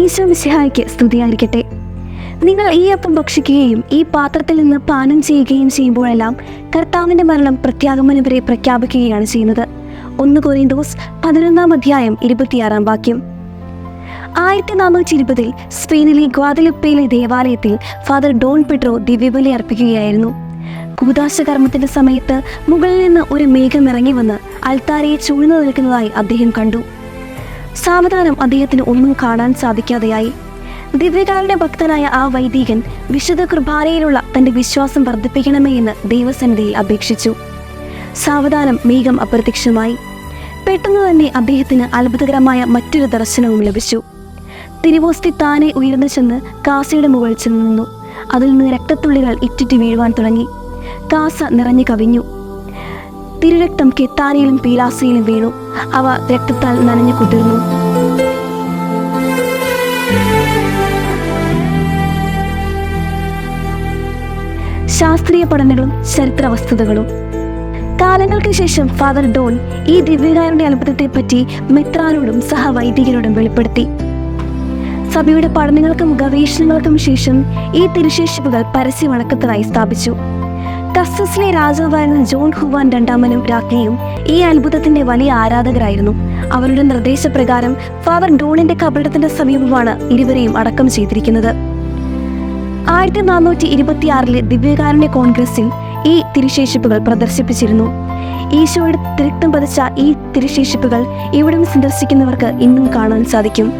മിശിഹായ്ക്ക് സ്തുതിയായിരിക്കട്ടെ. നിങ്ങൾ ഈ അപ്പം ഭക്ഷിക്കുകയും ഈ പാത്രത്തിൽ നിന്ന് പാനം ചെയ്യുകയും ചെയ്യുമ്പോഴെല്ലാം കർത്താവിന്റെ മരണം പ്രത്യാഗമനം വരെ പ്രഖ്യാപിക്കുകയാണ് ചെയ്യുന്നത്. ഒന്ന് കൊറിന്തോസ് പതിനൊന്നാം അധ്യായം ഇരുപത്തിയാറാം വാക്യം. ആയിരത്തി നാനൂറ്റി ഇരുപതിൽ സ്പെയിനിലെ ഗ്വാദലുപ്പയിലെ ദേവാലയത്തിൽ ഫാദർ ഡോൺ പെട്രോ ദിവ്യബലി അർപ്പിക്കുകയായിരുന്നു. കൂതാശ കർമ്മത്തിന്റെ സമയത്ത് മുകളിൽ നിന്ന് ഒരു മേഘം ഇറങ്ങി വന്ന് അൽത്താരയെ ചൂഴ്ന്നു നിൽക്കുന്നതായി അദ്ദേഹം കണ്ടു. സാവധാനം അദ്ദേഹത്തിന് ഒന്നും കാണാൻ സാധിക്കാതെയായി. ദിവ്യകാരുടെ ഭക്തനായ ആ വൈദികൻ വിശുദ്ധ കൃപാലയിലുള്ള തന്റെ വിശ്വാസം വർദ്ധിപ്പിക്കണമേ എന്ന് ദൈവസന്നിധിയിൽ അപേക്ഷിച്ചു. സാവധാനം മേഘം അപ്രത്യക്ഷമായി. പെട്ടെന്ന് തന്നെ അദ്ദേഹത്തിന് അത്ഭുതകരമായ മറ്റൊരു ദർശനവും ലഭിച്ചു. തിരുവോസ്തി താനെ ഉയർന്നു ചെന്ന് കാസയുടെ മുകളിൽ ചെന്ന് നിന്നു. അതിൽ നിന്ന് രക്തത്തുള്ളികൾ ഇറ്റിറ്റ് വീഴുവാൻ തുടങ്ങി. കാസ നിറഞ്ഞു കവിഞ്ഞു. തിരുരക്തം കെത്താനയിലും പീലാസയിലും വീണു. അവ രക്തത്താൽ നനഞ്ഞു കുതിർന്നു. ശാസ്ത്രീയ പഠനങ്ങളും ചരിത്ര വസ്തുതകളും കാലങ്ങൾക്ക് ശേഷം ഫാദർ ഡോൺ ഈ ദിവ്യകാരുടെ അത്ഭുതത്തെപ്പറ്റി മെത്രാനോടും സഹവൈദികരോടും വെളിപ്പെടുത്തി. സഭയുടെ പഠനങ്ങൾക്കും ഗവേഷണങ്ങൾക്കും ശേഷം ഈ തിരുശേഷിപ്പുകൾ പരസ്യ വണക്കത്തിനായി സ്ഥാപിച്ചു. കസ്റ്റസിലെ രാജാവായിരുന്ന ജോൺ ഹുവാൻ രണ്ടാമനും രാജ്ഞിയും ഈ അത്ഭുതത്തിന്റെ വലിയ ആരാധകരായിരുന്നു. അവരുടെ നിർദ്ദേശപ്രകാരം ഫാദർ ഡോണിന്റെ കബറിടത്തിന്റെ സമീപമാണ് ഇരുവരെയും അടക്കം ചെയ്തിരിക്കുന്നത്. ആയിരത്തി നാനൂറ്റി ഇരുപത്തിയാറിലെ ദിവ്യകാരുണ്യ കോൺഗ്രസിൽ ഈ തിരുശേഷിപ്പുകൾ പ്രദർശിപ്പിച്ചിരുന്നു. ഈശോയുടെ തിരുക്തം പതിച്ച ഈ തിരുശേഷിപ്പുകൾ ഇവിടം സന്ദർശിക്കുന്നവർക്ക് ഇന്നും കാണാൻ സാധിക്കും.